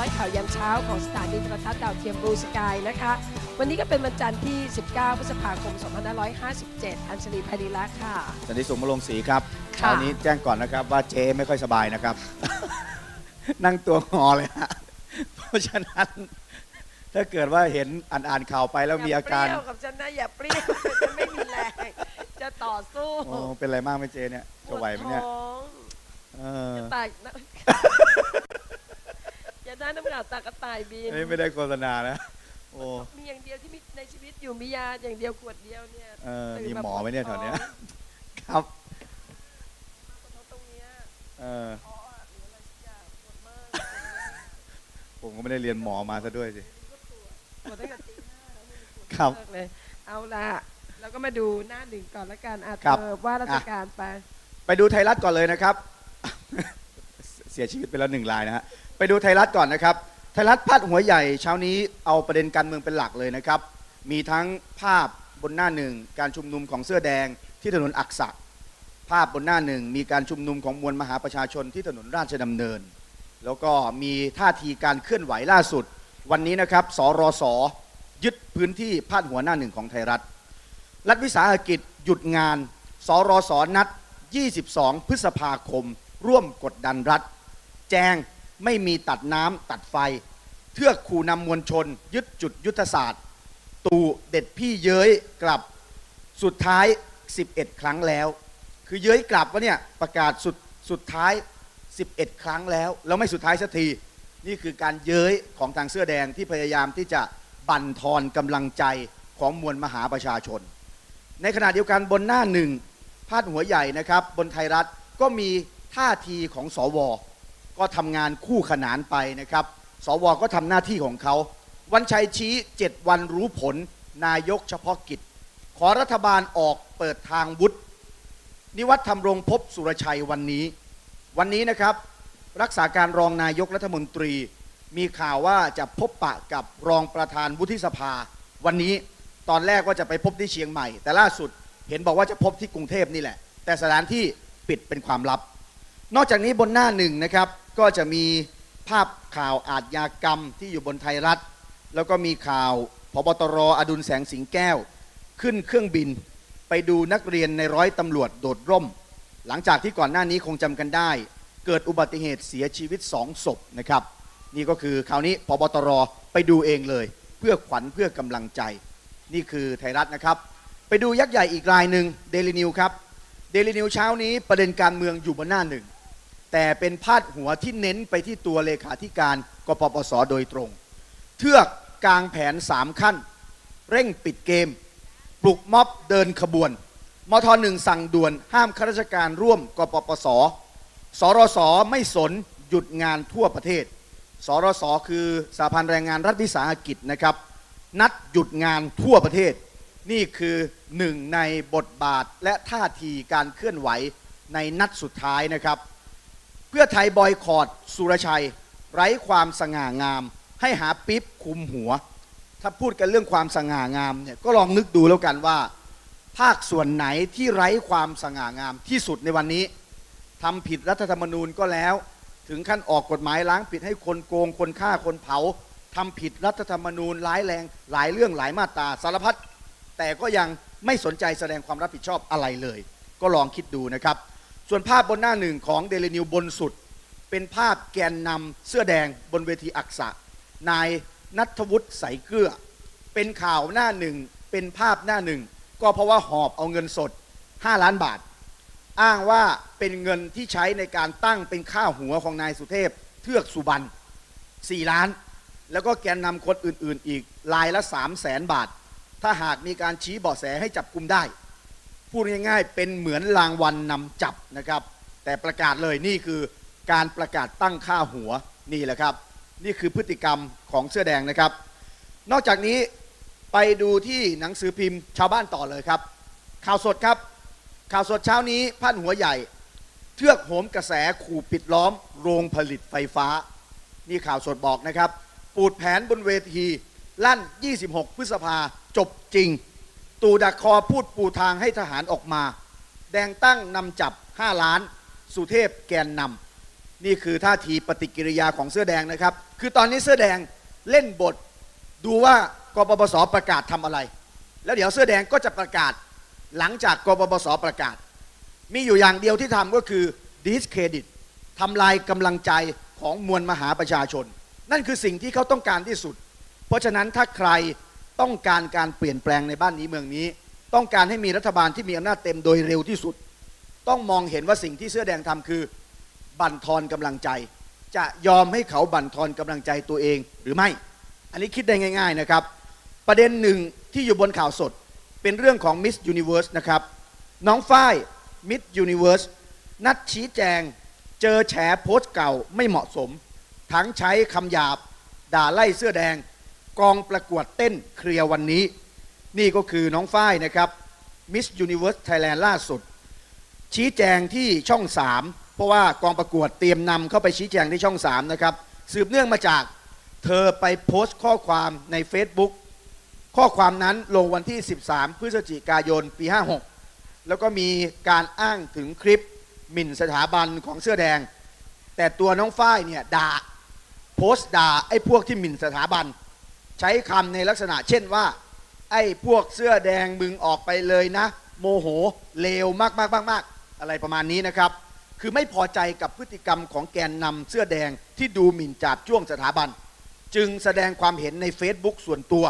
รายการร้อยข่าวยามเช้าของสถานีโทรทัศน์ดาวเทียมบลูสกายนะคะ วันนี้ก็เป็นวันจันทร์ที่ 19 พฤษภาคม 2557 อัญชลีภาดีละค่ะ สันติสุขมลงศรีครับค่ะ เช้านี้แจ้งก่อนนะครับว่าเจ๊ไม่ค่อยสบายนะครับ นั่งตัวงอเลยฮะเพราะฉะนั้น ถ้าเกิดว่าเห็นอ่านอ่านข่าวไปแล้วมีอาการย่เปรี้ยวกับฉันนะอย่าเปรี้ยวฉันไม่มีแรงจะต่อสู้โอ้เป็นอะไรมากไหมเจ๊เนี่ยจะไหวไหมเนี่ยปดท้องเออตายนะอย่าได้น้ำหนักตากระต่ายบินอันนี้ไม่ได้โฆษณานะ โอ้ มีอย่างเดียวที่มีในชีวิตอยู่มียาอย่างเดียวขวดเดียวเนี่ยเออตื่มีนาหมอไหมเนี่ยแถวเนี้ยปดท้องครับปวดท้องตรงเนี้ยเออท้ออะหรืออะไรสักอย่างปวดมากผมก็ไม่ได้เรียนหมอมาซะด้วยสิปวดตั้งแต่ตีห้าแล้วไม่มีปวดครับเลิกเลยเอาละแล้วก็มาดูหน้าหนึ่งก่อนละกันอะครับเธอว่าราชการไป ไปดูไทยรัฐก่อนเลยนะครับ เสียชีวิตไปแล้วหนึ่งรายนะฮะ ไปดูไทยรัฐก่อนนะครับ ไทยรัฐพาดหัวใหญ่เช้านี้เอาประเด็นการเมืองเป็นหลักเลยนะครับ มีทั้งภาพบนหน้าหนึ่งการชุมนุมของเสื้อแดงที่ถนนอักษะภาพบนหน้าหนึ่งมีการชุมนุมของมวลมหาประชาชนที่ถนนราชดำเนิน แล้วก็มีท่าทีการเคลื่อนไหวล่าสุด วันนี้นะครับสรสยึดพื้นที่พาดหัวหน้าหนึ่งของไทยรัฐ รัฐวิสาหกิจหยุดงานสรสนัด 22 พฤษภาคม ร่วมกดดันรัฐ แจง ไม่มีตัดน้ำตัดไฟ เทือกขู่นำมวลชน ยึดจุดยุทธศาสตร์ ตู่เด็ดพี่เย้ยกลับสุดท้าย 11 ครั้งแล้ว คือเย้ยกลับวะเนี่ยประกาศสุดสุดท้าย 11 ครั้งแล้ว แล้วไม่สุดท้ายสักทีนี่คือการเย้ยของทางเสื้อแดงที่พยายามที่จะบั่นทอนกำลังใจของมวลมหาประชาชน ในขณะเดียวกันบนหน้าหนึ่งพาดหัวใหญ่นะครับ บนไทยรัฐก็มีท่าทีของสว ก็ทำงานคู่ขนานไปนะครับ สวก็ทำหน้าที่ของเขา วันชัยชี้ 7 วันรู้ผลนายกเฉพาะกิจ ขอรัฐบาลออกเปิดทางวุฒินิวัฒน์ธรรมรงพบสุรชัยวันนี้ วันนี้นะครับรักษาการรองนายกรัฐมนตรี มีข่าวว่าจะพบปะกับรองประธานวุฒิสภา วันนี้ตอนแรกว่าจะไปพบที่เชียงใหม่ แต่ล่าสุดเห็นบอกว่าจะพบที่กรุงเทพนี่แหละ แต่สถานที่ปิดเป็นความลับ นอกจากนี้บนหน้าหนึ่งนะครับ ก็จะมีภาพข่าวอาทยากรรมที่อยู่บนไทยรัฐ แล้วก็มีข่าวพบตรอดุลแสงสิงแก้ว ขึ้นเครื่องบิน ไปดูนักเรียนในร้อยตำรวจโดดร่ม หลังจากที่ก่อนหน้านี้คงจำกันได้ เกิดอุบัติเหตุเสียชีวิตสองศพนะครับ นี่ก็คือคราวนี้พบตรไปดูเองเลย เพื่อขวัญเพื่อกำลังใจ นี่คือไทยรัฐนะครับ ไปดูยักษ์ใหญ่อีกรายหนึ่งเดลินิวครับเดลินิวเช้านี้ประเด็นการเมืองอยู่บนหน้าหนึ่ง แต่เป็นพาดหัวที่เน้นไปที่ตัวเลขาธิการกปปสโดยตรง เทือกกลางแผนสามขั้น เร่งปิดเกม ปลุกม็อบเดินขบวนมทหนึ่งสั่งด่วนห้ามข้าราชการร่วมกปปส สรสไม่สนหยุดงานทั่วประเทศ สรสคือสาพันธ์แรงงานรัฐวิสาหกิจนะครับ นัดหยุดงานทั่วประเทศ นี่คือหนึ่งในบทบาทและท่าทีการเคลื่อนไหวในนัดสุดท้ายนะครับ เพื่อไทยบอยคอรดสุรชัย ไร้ความสง่างาม ให้หาปิ๊บคุมหัว ถ้าพูดกันเรื่องความสง่างามเนี่ยก็ลองนึกดูแล้วกันว่า ภาคส่วนไหนที่ไร้ความสง่างามที่สุดในวันนี้ทำผิดรัฐธรรมนูญก็แล้ว ถึงขั้นออกกฎหมายล้างผิดให้คนโกง คนฆ่าคนเผาทำผิดรัฐธรรมนูญร้ายแรงหลายเรื่องหลายมาตราสารพัดแต่ก็ยังไม่สนใจแสดงความรับผิดชอบอะไรเลย ก็ลองคิดดูนะครับ ส่วนภาพบนหน้าหนึ่งของเดลินิวบนสุด เป็นภาพแกนนำเสื้อแดงบนเวทีอักษะ นายนัทวุฒิใสเกลือ เป็นข่าวหน้าหนึ่งเป็นภาพหน้าหนึ่งก็เพราะว่าหอบเอาเงินสด 5 ล้านบาท อ้างว่าเป็นเงินที่ใช้ในการตั้งเป็นค่าหัวของนายสุเทพ เทือกสุบรรณ4ล้าน แล้วก็แกนนำคนอื่นๆอีกรายละ 3 0 0แสนบาท ถ้าหากมีการชี้เบาะแสให้จับกลุมได้ พูดง่ายๆ เป็นเหมือนรางวัลนำจับนะครับ แต่ประกาศเลยนี่คือการประกาศตั้งค่าหัวนี่แหละครับ นี่คือพฤติกรรมของเสื้อแดงนะครับ นอกจากนี้ไปดูที่หนังสือพิมพ์ชาวบ้านต่อเลยครับ ข่าวสดครับ ข่าวสดเช้านี้พาดหัวใหญ่ เทือกโหมกระแสขู่ปิดล้อม โรงผลิตไฟฟ้า นี่ข่าวสดบอกนะครับ ปูดแผนบนเวทีลั่น 26 พฤษภาจบจริง ตู่ดักคอพูดปูทางให้ทหารออกมา แดงตั้งนำจับ 5 ล้าน สุเทพแกนนำนี่คือท่าทีปฏิกิริยาของเสื้อแดงนะครับ คือตอนนี้เสื้อแดงเล่นบท ดูว่ากปปสประกาศทำอะไร แล้วเดี๋ยวเสื้อแดงก็จะประกาศหลังจากกปปสประกาศ มีอยู่อย่างเดียวที่ทำก็คือ discredit ทำลายกำลังใจของมวลมหาประชาชน นั่นคือสิ่งที่เขาต้องการที่สุด เพราะฉะนั้นถ้าใคร ต้องการการเปลี่ยนแปลงในบ้านนี้เมืองนี้ ต้องการให้มีรัฐบาลที่มีอำนาจเต็มโดยเร็วที่สุด ต้องมองเห็นว่าสิ่งที่เสื้อแดงทำคือบั่นทอนกำลังใจ จะยอมให้เขาบั่นทอนกำลังใจตัวเองหรือไม่ อันนี้คิดได้ง่าย ๆนะครับ ประเด็นหนึ่งที่อยู่บนข่าวสดเป็นเรื่องของ Miss Universe นะครับน้องฝ้าย Miss Universe นัดชี้แจง เจอแฉโพสต์เก่าไม่เหมาะสม ทั้งใช้คำหยาบ ด่าไล่เสื้อแดง กองประกวดเต้นเคลียร์วันนี้ นี่ก็คือน้องฝ้ายนะครับ Miss Universe Thailand ล่าสุด ชี้แจงที่ช่อง 3 เพราะว่ากองประกวดเตรียมนำเข้าไปชี้แจงที่ช่อง 3 นะครับ สืบเนื่องมาจากเธอไปโพสต์ข้อความใน Facebook ข้อความนั้นลงวันที่ 13 พฤศจิกายนปี 56 แล้วก็มีการอ้างถึงคลิปหมิ่นสถาบันของเสื้อแดง แต่ตัวน้องฝ้ายเนี่ยด่าโพสต์ด่าไอ้พวกที่หมิ่นสถาบัน ใช้คำในลักษณะ เช่นว่า ไอ้พวกเสื้อแดงมึงออกไปเลยนะ โมโหเลวมากมากมากมากอะไรประมาณนี้นะครับ คือไม่พอใจกับพฤติกรรมของแกนนำเสื้อแดงที่ดูหมิ่นจาบจ้วงสถาบัน จึงแสดงความเห็นใน Facebook ส่วนตัว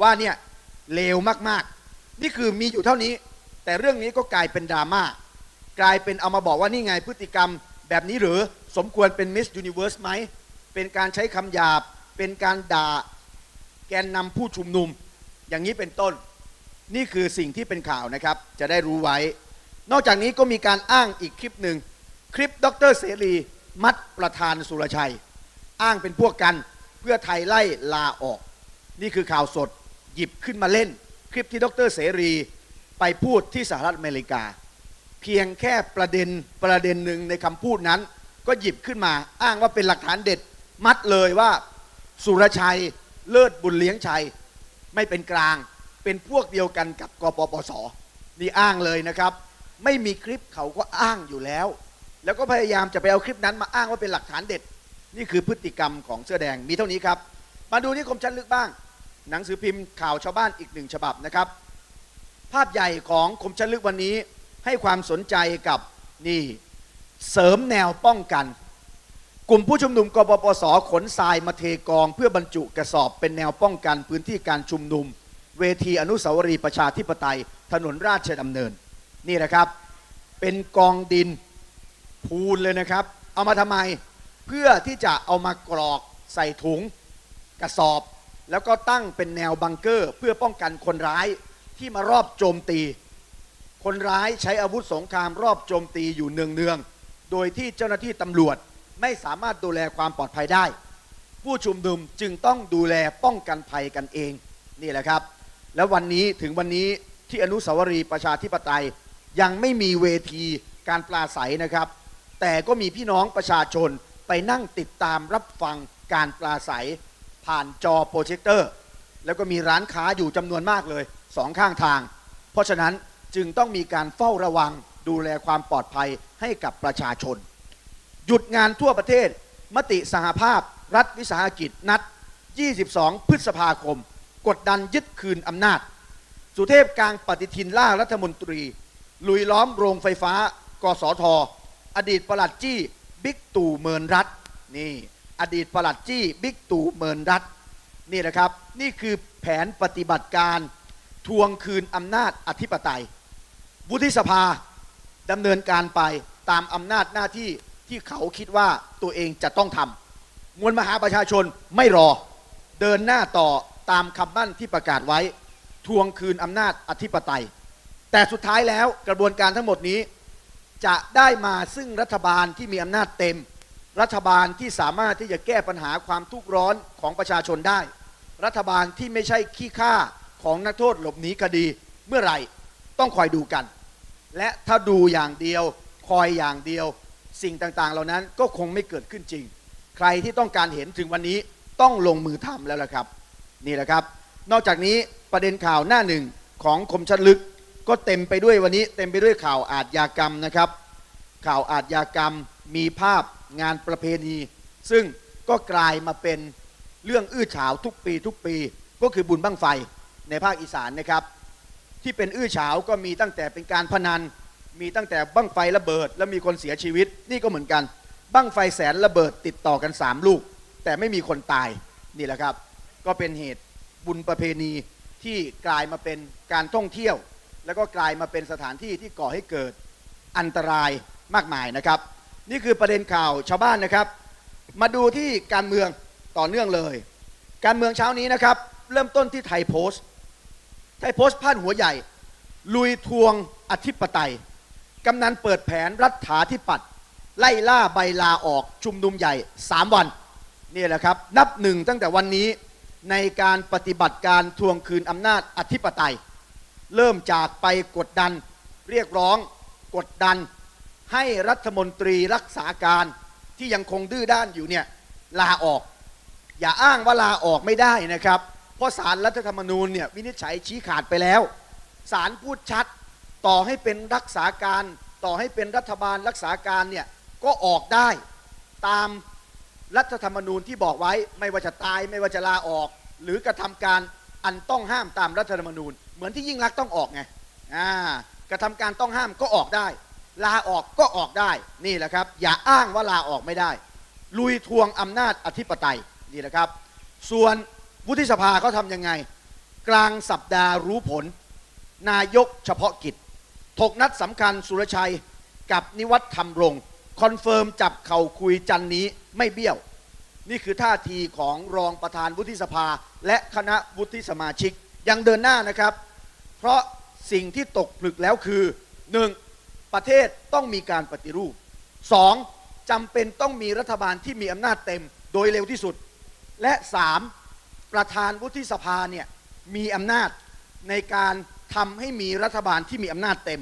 ว่าเนี่ยเลวมากๆ นี่คือมีอยู่เท่านี้ แต่เรื่องนี้ก็กลายเป็นดราม่ากลายเป็นเอามาบอกว่านี่ไงพฤติกรรมแบบนี้หรือสมควรเป็นมิส s u นิเว r ร์สไหมเป็นการใช้คำหยาบ เป็นการด่า นนำผู้ชุมนุม อย่างนี้เป็นต้น นี่คือสิ่งที่เป็นข่าวนะครับ จะได้รู้ไว้ นอกจากนี้ก็มีการอ้างอีกคลิปหนึ่ง คลิปดรเสรี มัดประธานสุรชัย อ้างเป็นพวกกันเพื่อไทยไล่ลาออก นี่คือข่าวสดหยิบขึ้นมาเล่น คลิปที่ดรเสรีไปพูดที่สหรัฐอเมริกา เพียงแค่ประเด็นประเด็นหนึ่งในคำพูดนั้น ก็หยิบขึ้นมาอ้างว่าเป็นหลักฐานเด็ดมัดเลยว่าสุรชัย เลิศบุญเลี้ยงชัย ไม่เป็นกลาง เป็นพวกเดียวกันกับกปปส นี่อ้างเลยนะครับ ไม่มีคลิปเขาก็อ้างอยู่แล้ว แล้วก็พยายามจะไปเอาคลิปนั้นมาอ้างว่าเป็นหลักฐานเด็ด นี่คือพฤติกรรมของเสื้อแดงมีเท่านี้ครับ มาดูที่คมชันลึกบ้าง หนังสือพิมพ์ข่าวชาวบ้านอีกหนึ่งฉบับนะครับ ภาพใหญ่ของคมชันลึกวันนี้ให้ความสนใจกับนี่เสริมแนวป้องกัน กลุ่มผู้ชุมนุมกปปสขนทรายมาเทกอง เพื่อบรรจุกระสอบเป็นแนวป้องกันพื้นที่การชุมนุม เวทีอนุสาวรีย์ประชาธิปไตย ถนนราชดำเนิน นี่นะครับ เป็นกองดินพูนเลยนะครับ เอามาทำไมเพื่อที่จะเอามากรอกใส่ถุงกระสอบ แล้วก็ตั้งเป็นแนวบังเกอร์ เพื่อป้องกันคนร้ายที่มารอบโจมตี คนร้ายใช้อาวุธสงครามรอบโจมตีอยู่เนืองๆโดยที่เจ้าหน้าที่ตำรวจ ไม่สามารถดูแลความปลอดภัยได้ ผู้ชุมนุมจึงต้องดูแลป้องกันภัยกันเองนี่แหละครับ แล้ววันนี้ถึงวันนี้ที่อนุสาวรีย์ประชาธิปไตยยังไม่มีเวทีการปลาใสนะครับ แต่ก็มีพี่น้องประชาชนไปนั่งติดตามรับฟังการปลาใสผ่านจอโปรเจคเตอร์ แล้วก็มีร้านค้าอยู่จำนวนมากเลยสองข้างทาง เพราะฉะนั้นจึงต้องมีการเฝ้าระวังดูแลความปลอดภัยให้กับประชาชน หยุดงานทั่วประเทศ มติสหภาพ รัฐวิสาหกิจนัด 22 พฤษภาคม กดดันยึดคืนอำนาจ สุเทพกลางปฏิทินล่ารัฐมนตรี ลุยล้อมโรงไฟฟ้า กสทอดีตประหลัดจี้บิ๊กตู่เมินรัฐนี่อดีตประหลัดจี้บิ๊กตู่เมินรัฐนี่นะครับ นี่คือแผนปฏิบัติการทวงคืนอำนาจอธิปไตย วุฒิสภาดำเนินการไปตามอำนาจหน้าที่ ที่เขาคิดว่าตัวเองจะต้องทำมวลมหาประชาชนไม่รอ เดินหน้าต่อตามคำมั่นที่ประกาศไว้ ทวงคืนอำนาจอธิปไตย แต่สุดท้ายแล้วกระบวนการทั้งหมดนี้ จะได้มาซึ่งรัฐบาลที่มีอำนาจเต็ม รัฐบาลที่สามารถที่จะแก้ปัญหาความทุกข์ร้อนของประชาชนได้ รัฐบาลที่ไม่ใช่ขี้ข้าของนักโทษหลบหนีคดีเมื่อไหร่ต้องคอยดูกัน และถ้าดูอย่างเดียวคอยอย่างเดียว สิ่งต่างๆ เหล่านั้นก็คงไม่เกิดขึ้นจริง ใครที่ต้องการเห็นถึงวันนี้ต้องลงมือทำแล้วล่ะครับ นี่แหละครับ นอกจากนี้ประเด็นข่าวหน้าหนึ่งของคมชัดลึก ก็เต็มไปด้วยวันนี้เต็มไปด้วยข่าวอาทยากรรมนะครับ ข่าวอาทยากรรมมีภาพงานประเพณี ซึ่งก็กลายมาเป็นเรื่องอื้อฉาวทุกปีทุกปี ก็คือบุญบั้งไฟในภาคอีสานนะครับ ที่เป็นอื้อฉาวก็มีตั้งแต่เป็นการพนัน มีตั้งแต่บั้งไฟระเบิด และมีคนเสียชีวิต นี่ก็เหมือนกัน บั้งไฟแสนระเบิดติดต่อกัน 3 ลูก แต่ไม่มีคนตายนี่แหละครับ ก็เป็นเหตุบุญประเพณีที่กลายมาเป็นการท่องเที่ยว แล้วก็กลายมาเป็นสถานที่ที่ก่อให้เกิดอันตรายมากมายนะครับ นี่คือประเด็นข่าวชาวบ้านนะครับ มาดูที่การเมืองต่อเนื่องเลย การเมืองเช้านี้นะครับ เริ่มต้นที่ไทยโพสต์ ไทยโพสต์พาดหัวใหญ่ ลุยทวงอธิปไตย กำนันเปิดแผนรัฐาธิปัตย์ไล่ล่าใบลาออกชุมนุมใหญ่ 3 วันนี่แหละครับ นับหนึ่งตั้งแต่วันนี้ในการปฏิบัติการทวงคืนอำนาจอธิปไตย เริ่มจากไปกดดัน เรียกร้องกดดัน ให้รัฐมนตรีรักษาการที่ยังคงดื้อด้านอยู่เนี่ยลาออก อย่าอ้างว่าลาออกไม่ได้นะครับ เพราะสารรัฐธรรมนูญเนี่ยวินิจฉัยชี้ขาดไปแล้วสารพูดชัด ต่อให้เป็นรักษาการต่อให้เป็นรัฐบาลรักษาการเนี่ยก็ออกได้ตามรัฐธรรมนูญที่บอกไว้ไม่ว่าจะตายไม่ว่าจะลาออก หรือกระทำการอันต้องห้ามตามรัฐธรรมนูญ เหมือนที่ยิ่งรักต้องออกไงอ่ากระทำการต้องห้ามก็ออกได้ ลาออกก็ออกได้นี่แหละครับ อย่าอ้างว่าลาออกไม่ได้ ลุยทวงอำนาจอธิปไตยนี่แหละครับ ส่วนวุฒิสภาเขาทำยังไง กลางสัปดาห์รู้ผล นายกเฉพาะกิจ ถกนัดสำคัญสุรชัยกับนิวัฒน์ธรรมรงคอนเฟิร์มจับเข่าคุยจันนี้ไม่เบี้ยว นี่คือท่าทีของรองประธานวุฒิสภา และคณะวุฒิสมาชิก ยังเดินหน้านะครับ เพราะสิ่งที่ตกผลึกแล้วคือ 1. ประเทศต้องมีการปฏิรูป 2. จำเป็นต้องมีรัฐบาลที่มีอำนาจเต็มโดยเร็วที่สุด และ 3. ประธานวุฒิสภาเนี่ยมีอำนาจในการ ทำให้มีรัฐบาลที่มีอำนาจเต็ม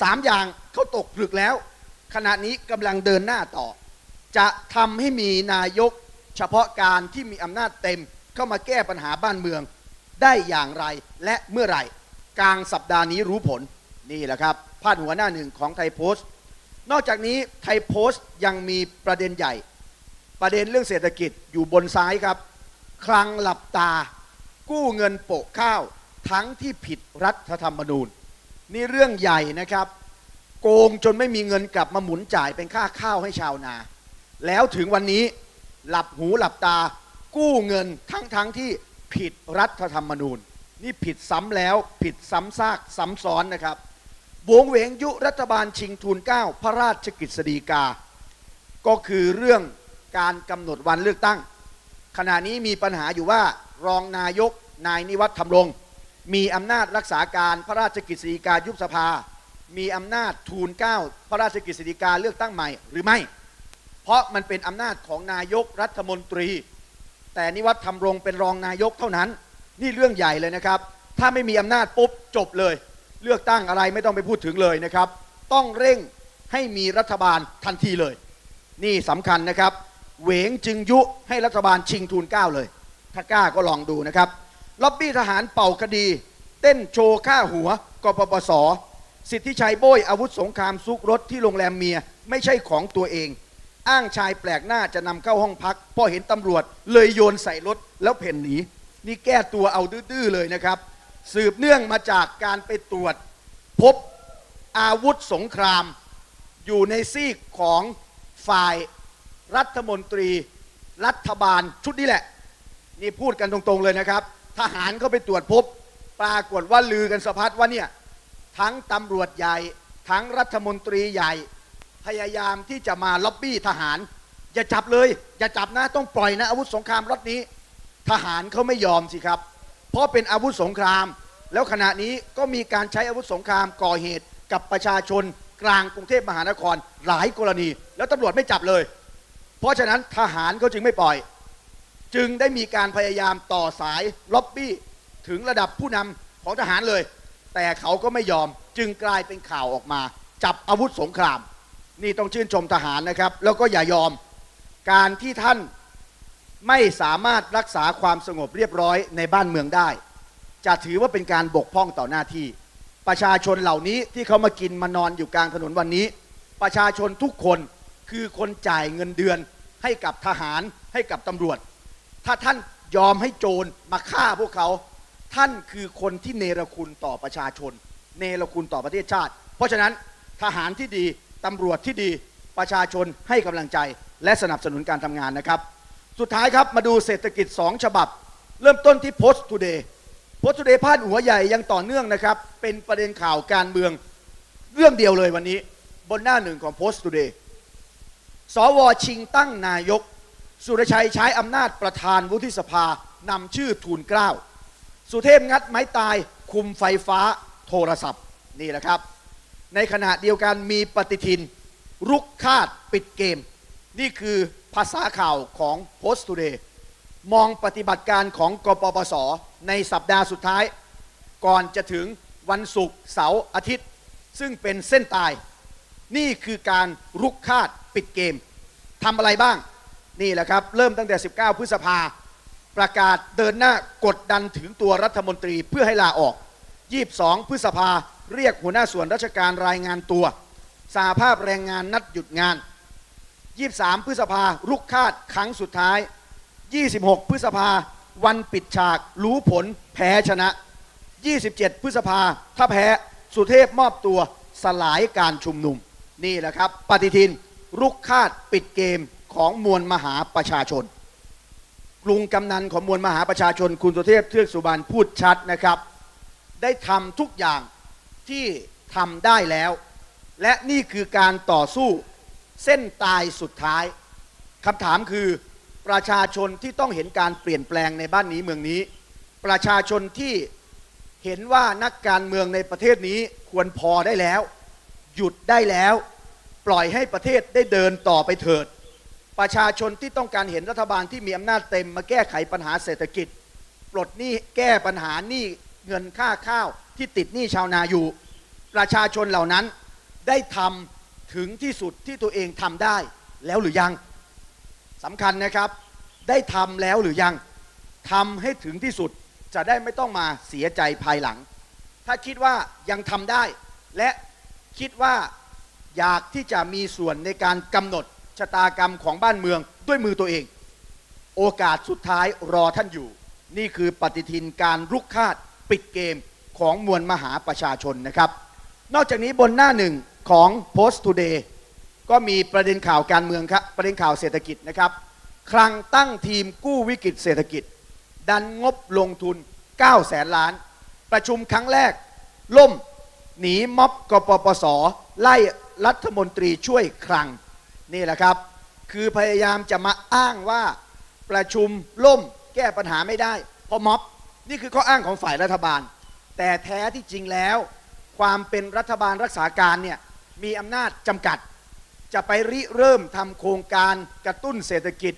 สามอย่างเขาตกผลึกแล้ว ขณะนี้กำลังเดินหน้าต่อ จะทำให้มีนายก เฉพาะการที่มีอำนาจเต็ม เข้ามาแก้ปัญหาบ้านเมือง ได้อย่างไรและเมื่อไหร่ กลางสัปดาห์นี้รู้ผลนี่แหละครับพาดหัวหน้าหนึ่งของไทยโพสต์ นอกจากนี้ไทยโพสต์ยังมีประเด็นใหญ่ ประเด็นเรื่องเศรษฐกิจอยู่บนซ้ายครับ คลังหลับตา กู้เงินโปะข้าว ทั้งที่ผิดรัฐธรรมนูญ นี่เรื่องใหญ่นะครับ โกงจนไม่มีเงินกลับมาหมุนจ่ายเป็นค่าข้าวให้ชาวนา แล้วถึงวันนี้หลับหูหลับตากู้เงินทั้งทั้งที่ผิดรัฐธรรมนูญ นี่ผิดซ้ำแล้วผิดซ้ำซากซ้ำซ้อนนะครับวงเวงยุรัฐบาลชิงทูลเก้าพระราชกิจสฎีกา ก็คือเรื่องการกำหนดวันเลือกตั้ง ขณะนี้มีปัญหาอยู่ว่ารองนายกนายนิวัฒน์ธรรมรงค มีอำนาจรักษาการพระราชกิจสีกายุบสภา มีอำนาจทูลเกล้าพระราชกิจสีกาเลือกตั้งใหม่หรือไม่ เพราะมันเป็นอำนาจของนายกรัฐมนตรี แต่นิวัฒน์ธรรงเป็นรองนายกเท่านั้น นี่เรื่องใหญ่เลยนะครับ ถ้าไม่มีอำนาจปุ๊บจบเลย เลือกตั้งอะไรไม่ต้องไปพูดถึงเลยนะครับ ต้องเร่งให้มีรัฐบาลทันทีเลย นี่สำคัญนะครับเหวงจึงยุให้รัฐบาลชิงทูลเกล้าเลย ถ้ากล้าก็ลองดูนะครับ ล็อบบี้ทหารเป่าคดี เต้นโชว์ค่าหัวกปปส สิทธิชัยโบยอาวุธสงครามซุกรถที่โรงแรมเมียไม่ใช่ของตัวเอง อ้างชายแปลกหน้าจะนำเข้าห้องพัก พอเห็นตำรวจเลยโยนใส่รถแล้วเพ่นหนี นี่แก้ตัวเอาดื้อเลยนะครับ สืบเนื่องมาจากการไปตรวจ พบอาวุธสงคราม อยู่ในซีกของฝ่ายรัฐมนตรี รัฐบาลชุดนี้แหละ นี่พูดกันตรงๆเลยนะครับ ทหารเข้าไปตรวจพบ ปรากฏว่าลือกันสะพัดว่าเนี่ยทั้งตำรวจใหญ่ ทั้งรัฐมนตรีใหญ่ พยายามที่จะมาล็อบบี้ทหาร อย่าจับเลย อย่าจับนะต้องปล่อยนะ อาวุธสงครามรถนี้ ทหารเขาไม่ยอมสิครับ เพราะเป็นอาวุธสงคราม แล้วขณะนี้ก็มีการใช้อาวุธสงครามก่อเหตุกับประชาชนกลางกรุงเทพมหานครหลายกรณี แล้วตำรวจไม่จับเลย เพราะฉะนั้นทหารเขาจึงไม่ปล่อย จึงได้มีการพยายามต่อสายล็อบบี้ ถึงระดับผู้นำของทหารเลย แต่เขาก็ไม่ยอมจึงกลายเป็นข่าวออกมา จับอาวุธสงคราม นี่ต้องชื่นชมทหารนะครับ แล้วก็อย่ายอมการที่ท่านไม่สามารถรักษาความสงบเรียบร้อยในบ้านเมืองได้ จะถือว่าเป็นการบกพร่องต่อหน้าที่ ประชาชนเหล่านี้ที่เขามากินมานอนอยู่กลางถนนวันนี้ ประชาชนทุกคนคือคนจ่ายเงินเดือนให้กับทหารให้กับตำรวจ ถ้าท่านยอมให้โจรมาฆ่าพวกเขา ท่านคือคนที่เนรคุณต่อประชาชน เนรคุณต่อประเทศชาติ เพราะฉะนั้นทหารที่ดีตำรวจที่ดีประชาชนให้กำลังใจ และสนับสนุนการทำงานนะครับ สุดท้ายครับมาดูเศรษฐกิจ 2 ฉบับ เริ่มต้นที่ Post Today Post Today พาดหัวใหญ่ยังต่อเนื่องนะครับ เป็นประเด็นข่าวการเมืองเรื่องเดียวเลยวันนี้ บนหน้าหนึ่งของ Post Today สวชิงตั้งนายก สุรชัยใช้อำนาจประธานวุฒิสภานำชื่อทูลเกล้า สุเทพงัดไม้ตายคุมไฟฟ้าโทรศัพท์นี่แหละครับ ในขณะเดียวกันมีปฏิทินรุกคาดปิดเกม นี่คือภาษาข่าวของ Post Today มองปฏิบัติการของกปปส ในสัปดาห์สุดท้าย ก่อนจะถึงวันศุกร์เสาร์อาทิตย์ ซึ่งเป็นเส้นตาย นี่คือการรุกคาดปิดเกมทำอะไรบ้าง นี่แหละครับ เริ่มตั้งแต่ 19 พฤษภาประกาศเดินหน้ากดดันถึงตัวรัฐมนตรีเพื่อให้ลาออก 22 พฤษภาเรียกหัวหน้าส่วนราชการรายงานตัวสาภาพแรงงานนัดหยุดงาน 23 พฤษภารุกคาดครั้งสุดท้าย 26 พฤษภาวันปิดฉากรู้ผลแพ้ชนะ 27 พฤษภาถ้าแพ้สุเทพมอบตัวสลายการชุมนุม นี่แหละครับ ปฏิทินรุกคาดปิดเกม ของมวลมหาประชาชนกรุงกำนันของมวลมหาประชาชนคุณสุเทพเทือกสุบานพูดชัดนะครับ ได้ทำทุกอย่างที่ทำได้แล้ว และนี่คือการต่อสู้เส้นตายสุดท้ายคำถามคือประชาชนที่ต้องเห็นการเปลี่ยนแปลงในบ้านนี้เมืองนี้ ประชาชนที่เห็นว่านักการเมืองในประเทศนี้ควรพอได้แล้ว หยุดได้แล้ว ปล่อยให้ประเทศได้เดินต่อไปเถิด ประชาชนที่ต้องการเห็นรัฐบาลที่มีอำนาจเต็ม มาแก้ไขปัญหาเศรษฐกิจ ปลดหนี้แก้ปัญหาหนี้เงินค่าข้าวที่ติดหนี้ชาวนาอยู่ ประชาชนเหล่านั้นได้ทำถึงที่สุดที่ตัวเองทำได้แล้วหรือยังสำคัญนะครับ ได้ทำแล้วหรือยังทำให้ถึงที่สุดจะได้ไม่ต้องมาเสียใจภายหลัง ถ้าคิดว่ายังทำได้ และคิดว่าอยากที่จะมีส่วนในการกำหนด ชะตากรรมของบ้านเมืองด้วยมือตัวเอง โอกาสสุดท้ายรอท่านอยู่ นี่คือปฏิทินการรุกคาดปิดเกมของมวลมหาประชาชนนะครับ นอกจากนี้บนหน้าหนึ่งของ Post Today ก็มีประเด็นข่าวการเมืองครับประเด็นข่าวเศรษฐกิจนะครับคลังตั้งทีมกู้วิกฤตเศรษฐกิจ ดันงบลงทุน 9 แสนล้าน ประชุมครั้งแรก ล่ม หนีม็อบกปปส ไล่รัฐมนตรีช่วยคลัง นี่แหละครับ คือพยายามจะมาอ้างว่าประชุมล่มแก้ปัญหาไม่ได้ เพราะม็อบนี่คือข้ออ้างของฝ่ายรัฐบาล แต่แท้ที่จริงแล้ว ความเป็นรัฐบาลรักษาการเนี่ยมีอำนาจจำกัด จะไปริเริ่มทำโครงการกระตุ้นเศรษฐกิจ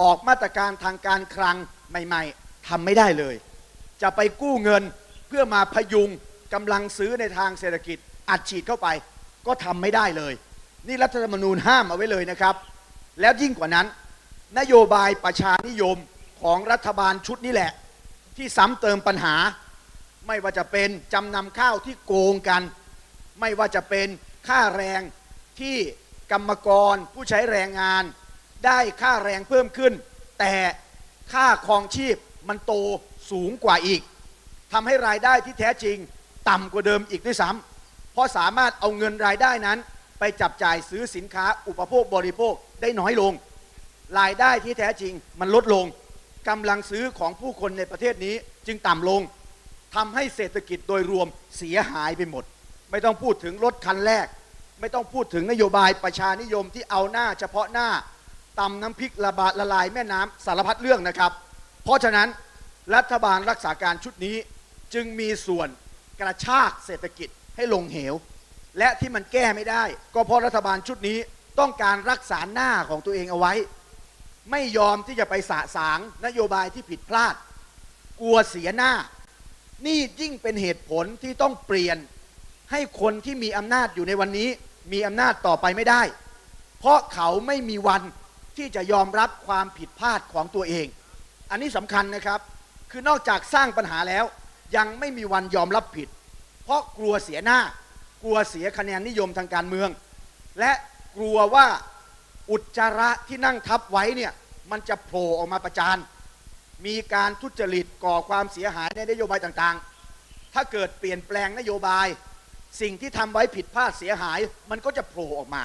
ออกมาตรการทางการคลังใหม่ๆทำไม่ได้เลย จะไปกู้เงินเพื่อมาพยุงกำลังซื้อในทางเศรษฐกิจอัดฉีดเข้าไปก็ทำไม่ได้เลย นี่รัฐธรรมนูญห้ามเอาไว้เลยนะครับ แล้วยิ่งกว่านั้น นโยบายประชานิยมของรัฐบาลชุดนี้แหละ ที่ซ้ำเติมปัญหา ไม่ว่าจะเป็นจำนำข้าวที่โกงกัน ไม่ว่าจะเป็นค่าแรงที่กรรมกรผู้ใช้แรงงาน ได้ค่าแรงเพิ่มขึ้น แต่ค่าครองชีพมันโตสูงกว่าอีกทำให้รายได้ที่แท้จริงต่ำกว่าเดิมอีกด้วยซ้ำเพราะสามารถเอาเงินรายได้นั้น ไปจับจ่ายซื้อสินค้าอุปโภคบริโภคได้น้อยลง รายได้ที่แท้จริงมันลดลงกำลังซื้อของผู้คนในประเทศนี้จึงต่ำลงทำให้เศรษฐกิจโดยรวมเสียหายไปหมด ไม่ต้องพูดถึงรถคันแรก ไม่ต้องพูดถึงนโยบายประชานิยมที่เอาหน้าเฉพาะหน้าตำน้ำพริกระบาดละลายแม่น้ำสารพัดเรื่องนะครับ เพราะฉะนั้นรัฐบาลรักษาการชุดนี้จึงมีส่วนกระชากเศรษฐกิจให้ลงเหว และที่มันแก้ไม่ได้ ก็เพราะรัฐบาลชุดนี้ต้องการรักษาหน้าของตัวเองเอาไว้ ไม่ยอมที่จะไปสะสางนโยบายที่ผิดพลาด กลัวเสียหน้า นี่ยิ่งเป็นเหตุผลที่ต้องเปลี่ยนให้คนที่มีอำนาจอยู่ในวันนี้ มีอำนาจต่อไปไม่ได้ เพราะเขาไม่มีวันที่จะยอมรับความผิดพลาดของตัวเอง อันนี้สำคัญนะครับ คือนอกจากสร้างปัญหาแล้ว ยังไม่มีวันยอมรับผิด เพราะกลัวเสียหน้า กลัวเสียคะแนนนิยมทางการเมือง และกลัวว่าอุจจาระที่นั่งทับไว้เนี่ยมันจะโผล่ออกมาประจาน มีการทุจริตก่อความเสียหายในนโยบายต่างๆ ถ้าเกิดเปลี่ยนแปลงนโยบาย สิ่งที่ทำไว้ผิดพลาดเสียหายมันก็จะโผล่ออกมา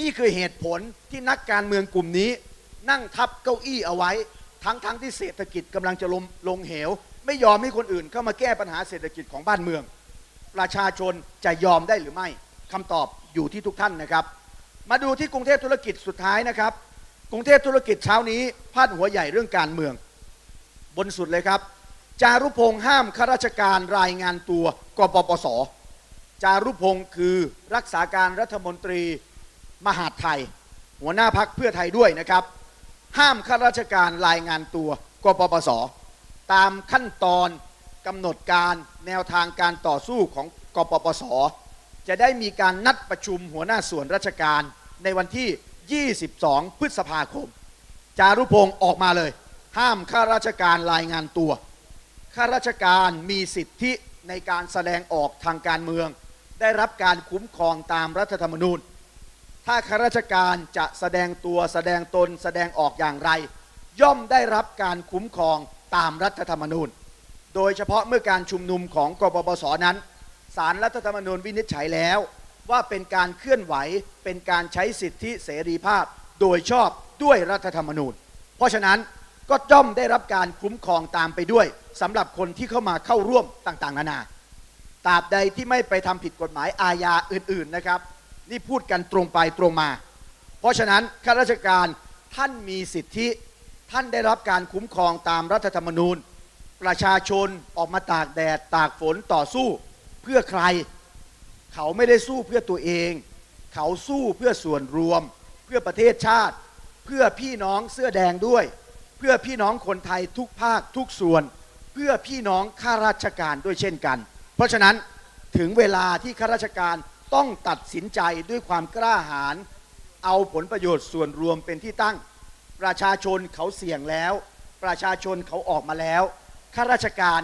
นี่คือเหตุผลที่นักการเมืองกลุ่มนี้ นั่งทับเก้าอี้เอาไว้ ทั้งๆทที่เศรษฐกิจกำลังจะลงลงเหว ไม่ยอมให้คนอื่นเข้ามาแก้ปัญหาเศรษฐกิจของบ้านเมือง ประชาชนจะยอมได้หรือไม่คำตอบอยู่ที่ทุกท่านนะครับ มาดูที่กรุงเทพธุรกิจสุดท้ายนะครับ กรุงเทพธุรกิจเช้านี้พาดหัวใหญ่เรื่องการเมือง บนสุดเลยครับ จารุพงษ์ห้ามข้าราชการรายงานตัวกปปส จารุพงษ์คือรักษาการรัฐมนตรีมหาดไทย หัวหน้าพักเพื่อไทยด้วยนะครับ ห้ามข้าราชการรายงานตัวกปปส ตามขั้นตอน กำหนดการแนวทางการต่อสู้ของกปปส จะได้มีการนัดประชุมหัวหน้าส่วนราชการในวันที่ 22 พฤษภาคม จารุพงศ์ออกมาเลย ห้ามข้าราชการรายงานตัว ข้าราชการมีสิทธิในการแสดงออกทางการเมือง ได้รับการคุ้มครองตามรัฐธรรมนูญ ถ้าข้าราชการจะแสดงตัวแสดงตนแสดงออกอย่างไร ย่อมได้รับการคุ้มครองตามรัฐธรรมนูญ โดยเฉพาะเมื่อการชุมนุมของกปปสนั้นสารรัฐธรรมนูญวินิจฉัยแล้ว ว่าเป็นการเคลื่อนไหวเป็นการใช้สิทธิเสรีภาพ โดยชอบด้วยรัฐธรรมนูญ เพราะฉะนั้นก็ย่อมได้รับการคุ้มครองตามไปด้วยสำหรับคนที่เข้ามาเข้าร่วมต่างๆ นานาตราบใดที่ไม่ไปทำผิดกฎหมายอาญาอื่น ๆนะครับ นี่พูดกันตรงไปตรงมา เพราะฉะนั้นข้าราชการท่านมีสิทธิ ท่านได้รับการคุ้มครองตามรัฐธรรมนูญ ประชาชนออกมาตากแดดตากฝนต่อสู้เพื่อใคร เขาไม่ได้สู้เพื่อตัวเอง เขาสู้เพื่อส่วนรวม เพื่อประเทศชาติ เพื่อพี่น้องเสื้อแดงด้วย เพื่อพี่น้องคนไทยทุกภาคทุกส่วน เพื่อพี่น้องข้าราชการด้วยเช่นกัน เพราะฉะนั้นถึงเวลาที่ข้าราชการต้องตัดสินใจด้วยความกล้าหาญเอาผลประโยชน์ส่วนรวมเป็นที่ตั้ง ประชาชนเขาเสี่ยงแล้ว ประชาชนเขาออกมาแล้ว ข้าราชการ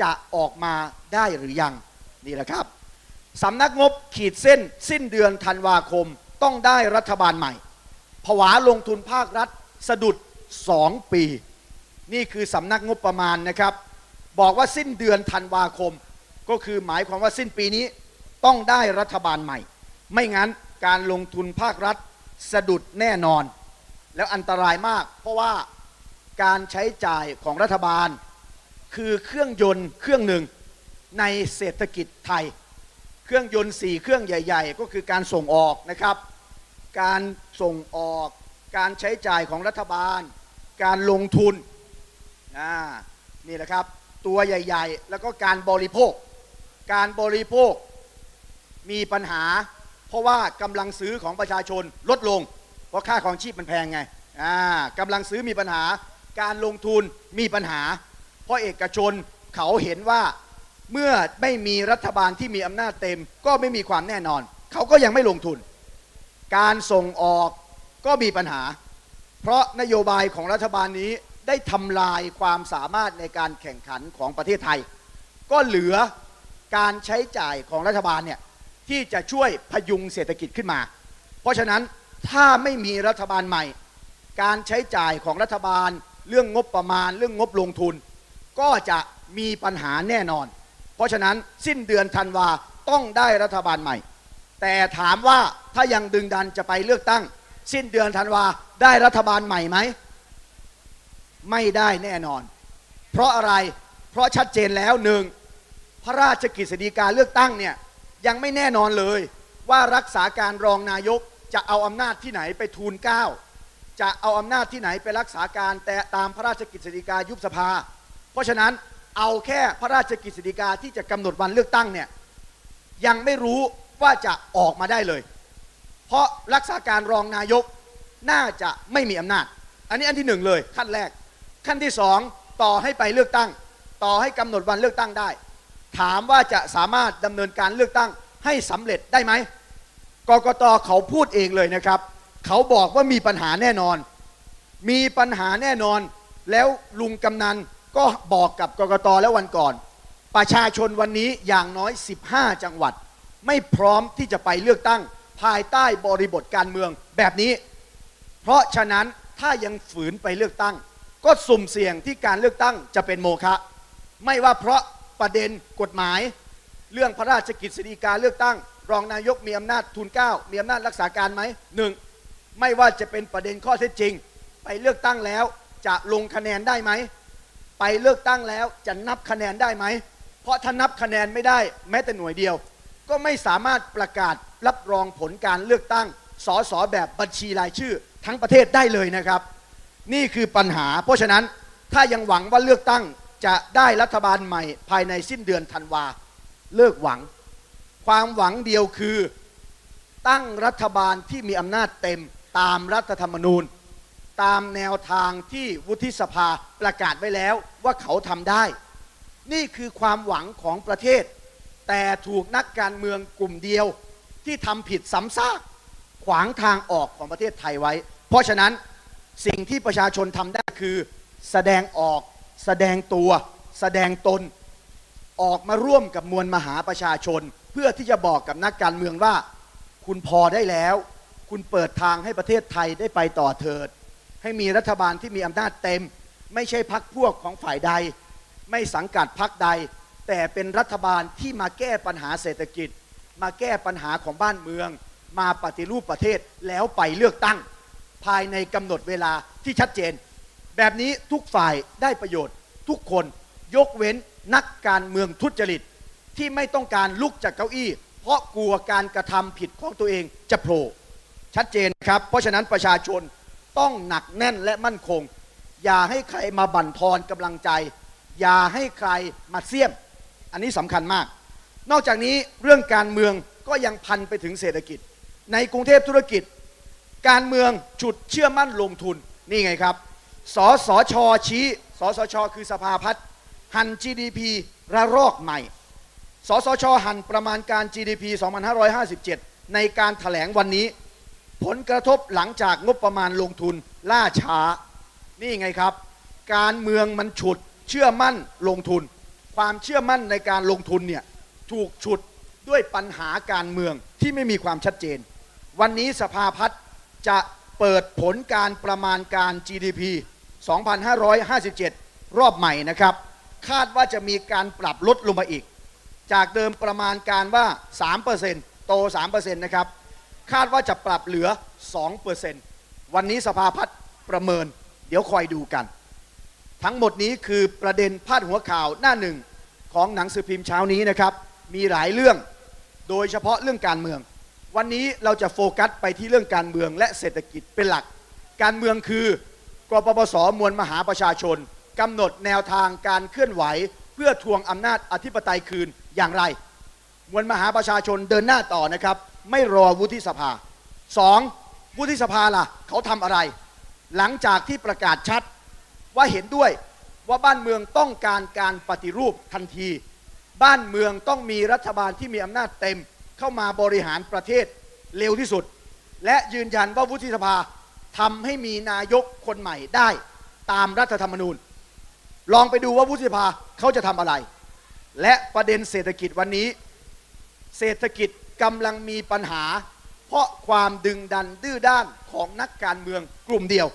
จะออกมาได้หรือยัง นี่แหละครับสำนักงบขีดเส้น สิ้นเดือนธันวาคมต้องได้รัฐบาลใหม่ผวาลงทุนภาครัฐสะดุด 2 ปี นี่คือสำนักงบประมาณนะครับ บอกว่าสิ้นเดือนธันวาคม ก็คือหมายความว่าสิ้นปีนี้ต้องได้รัฐบาลใหม่ ไม่งั้นการลงทุนภาครัฐสะดุดแน่นอน แล้วอันตรายมาก เพราะว่าการใช้จ่ายของรัฐบาล คือเครื่องยนต์เครื่องหนึ่งในเศรษฐกิจไทย เครื่องยนต์สี่เครื่องใหญ่ ๆ ก็คือการส่งออกนะครับ การส่งออก การใช้จ่ายของรัฐบาล การลงทุนนี่แหละครับตัวใหญ่ ๆ แล้วก็การบริโภค การบริโภคมีปัญหา เพราะว่ากำลังซื้อของประชาชนลดลง เพราะค่าของชีพมันแพงไงกำลังซื้อมีปัญหา การลงทุนมีปัญหา เพราะเอกชนเขาเห็นว่าเมื่อไม่มีรัฐบาลที่มีอำนาจเต็ม ก็ไม่มีความแน่นอน เขาก็ยังไม่ลงทุน การส่งออกก็มีปัญหา เพราะนโยบายของรัฐบาลนี้ได้ทำลายความสามารถในการแข่งขันของประเทศไทย ก็เหลือการใช้จ่ายของรัฐบาลเนี่ยที่จะช่วยพยุงเศรษฐกิจขึ้นมา เพราะฉะนั้นถ้าไม่มีรัฐบาลใหม่ การใช้จ่ายของรัฐบาล เรื่องงบประมาณ เรื่องงบลงทุน ก็จะมีปัญหาแน่นอน เพราะฉะนั้นสิ้นเดือนธันวาต้องได้รัฐบาลใหม่ แต่ถามว่าถ้ายังดึงดันจะไปเลือกตั้ง สิ้นเดือนธันวาได้รัฐบาลใหม่ไหม ไม่ได้แน่นอน เพราะอะไรเพราะชัดเจนแล้วหนึ่งพระราชกฤษฎีกาเลือกตั้งเนี่ยยังไม่แน่นอนเลยว่ารักษาการรองนายกจะเอาอำนาจที่ไหนไปทูลเก้าจะเอาอำนาจที่ไหนไปรักษาการแต่ตามพระราชกฤษฎีกายุบสภา เพราะฉะนั้นเอาแค่พระราชกฤษฎีกาที่จะกำหนดวันเลือกตั้งเนี่ยยังไม่รู้ว่าจะออกมาได้เลย เพราะรักษาการรองนายกน่าจะไม่มีอำนาจ อันนี้อันที่หนึ่งเลยขั้นแรก ขั้นที่สองต่อให้ไปเลือกตั้ง ต่อให้กำหนดวันเลือกตั้งได้ ถามว่าจะสามารถดำเนินการเลือกตั้งให้สำเร็จได้ไหมกกตเขาพูดเองเลยนะครับ เขาบอกว่ามีปัญหาแน่นอน มีปัญหาแน่นอน แล้วลุงกำนัน ก็บอกกับกกตแล้ววันก่อน ประชาชนวันนี้อย่างน้อย 15 จังหวัด ไม่พร้อมที่จะไปเลือกตั้งภายใต้บริบทการเมืองแบบนี้ เพราะฉะนั้นถ้ายังฝืนไปเลือกตั้ง ก็สุ่มเสี่ยงที่การเลือกตั้งจะเป็นโมฆะไม่ว่าเพราะประเด็นกฎหมาย เรื่องพระราชกิจสีกาเลือกตั้ง รองนายกมีอำนาจทุนเก้ามีอำนาจรักษาการไหมหนึ่งไม่ว่าจะเป็นประเด็นข้อเท็จจริง ไปเลือกตั้งแล้วจะลงคะแนนได้ไหม ไปเลือกตั้งแล้วจะนับคะแนนได้ไหม เพราะถ้านับคะแนนไม่ได้แม้แต่หน่วยเดียว ก็ไม่สามารถประกาศรับรองผลการเลือกตั้งสสแบบบัญชีรายชื่อ ทั้งประเทศได้เลยนะครับ นี่คือปัญหา เพราะฉะนั้นถ้ายังหวังว่าเลือกตั้งจะได้รัฐบาลใหม่ ภายในสิ้นเดือนธันวาเลิกหวัง ความหวังเดียวคือตั้งรัฐบาลที่มีอำนาจเต็มตามรัฐธรรมนูญ ตามแนวทางที่วุฒิสภาประกาศไว้แล้วว่าเขาทำได้ นี่คือความหวังของประเทศ แต่ถูกนักการเมืองกลุ่มเดียวที่ทำผิดซ้ำซากขวางทางออกของประเทศไทยไว้ เพราะฉะนั้นสิ่งที่ประชาชนทำได้คือ แสดงออก แสดงตัว แสดงตน ออกมาร่วมกับมวลมหาประชาชน เพื่อที่จะบอกกับนักการเมืองว่า คุณพอได้แล้ว คุณเปิดทางให้ประเทศไทยได้ไปต่อเถิด ให้มีรัฐบาลที่มีอำนาจเต็ม ไม่ใช่พักพวกของฝ่ายใด ไม่สังกัดพักใด แต่เป็นรัฐบาลที่มาแก้ปัญหาเศรษฐกิจ มาแก้ปัญหาของบ้านเมือง มาปฏิรูปประเทศแล้วไปเลือกตั้ง ภายในกำหนดเวลาที่ชัดเจน แบบนี้ทุกฝ่ายได้ประโยชน์ ทุกคนยกเว้นนักการเมืองทุจริตที่ไม่ต้องการลุกจากเก้าอี้ เพราะกลัวการกระทำผิดของตัวเองจะโผล่ชัดเจนครับ เพราะฉะนั้นประชาชน ต้องหนักแน่นและมั่นคง อย่าให้ใครมาบั่นทอนกำลังใจ อย่าให้ใครมาเสี่ยม อันนี้สำคัญมาก นอกจากนี้เรื่องการเมืองก็ยังพันไปถึงเศรษฐกิจ ในกรุงเทพธุรกิจ การเมืองฉุดเชื่อมั่นลงทุนนี่ไงครับสสชชี้สสช คือสภาพัฒน์หัน GDP ระลอกใหม่สสช หันประมาณการ GDP 2557 ในการถแถลงวันนี้ ผลกระทบหลังจากงบประมาณลงทุนล่าช้า นี่ไงครับ การเมืองมันฉุดเชื่อมั่นลงทุน ความเชื่อมั่นในการลงทุนเนี่ยถูกฉุดด้วยปัญหาการเมืองที่ไม่มีความชัดเจน วันนี้สภาพัฒน์จะเปิดผลการประมาณการ GDP 2557 รอบใหม่นะครับ คาดว่าจะมีการปรับลดลงมาอีก จากเดิมประมาณการว่า 3%โต 3%นะครับ คาดว่าจะปรับเหลือ 2%วันนี้สภาพัฒน์ประเมิน เดี๋ยวคอยดูกัน ทั้งหมดนี้คือประเด็นพาดหัวข่าวหน้าหนึ่งของหนังสือพิมพ์เช้านี้นะครับ มีหลายเรื่อง โดยเฉพาะเรื่องการเมือง วันนี้เราจะโฟกัสไปที่เรื่องการเมืองและเศรษฐกิจเป็นหลัก การเมืองคือกปปสมวลมหาประชาชนกำหนดแนวทางการเคลื่อนไหว เพื่อทวงอำนาจอธิปไตยคืนอย่างไร มวลมหาประชาชนเดินหน้าต่อนะครับ ไม่รอวุฒิสภาสองวุฒิสภาล่ะ เขาทำอะไร หลังจากที่ประกาศชัดว่าเห็นด้วยว่าบ้านเมืองต้องการการปฏิรูปทันที บ้านเมืองต้องมีรัฐบาลที่มีอำนาจเต็มเข้ามาบริหารประเทศเร็วที่สุด และยืนยันว่าวุฒิสภาทำให้มีนายกคนใหม่ได้ตามรัฐธรรมนูญ ลองไปดูว่าวุฒิสภาเขาจะทำอะไร และประเด็นเศรษฐกิจวันนี้ เศรษฐกิจ กำลังมีปัญหา เพราะความดึงดันดื้อด้านของนักการเมืองกลุ่มเดียว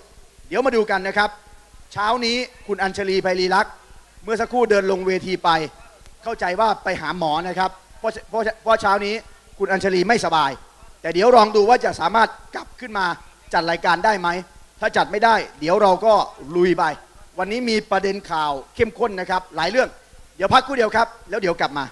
เดี๋ยวมาดูกันนะครับ เช้านี้คุณอัญชลีไพรีลักษ์เมื่อสักครู่เดินลงเวทีไป เข้าใจว่าไปหาหมอนะครับเพราะเพราะเพราะเช้านี้คุณอัญชลีไม่สบาย แต่เดี๋ยวลองดูว่าจะสามารถกลับขึ้นมาจัดรายการได้ไหมถ้าจัดไม่ได้ เดี๋ยวเราก็ลุยไป วันนี้มีประเด็นข่าวเข้มข้นนะครับ หลายเรื่อง เดี๋ยวพักคู่เดียวครับ แล้วเดี๋ยวกลับมา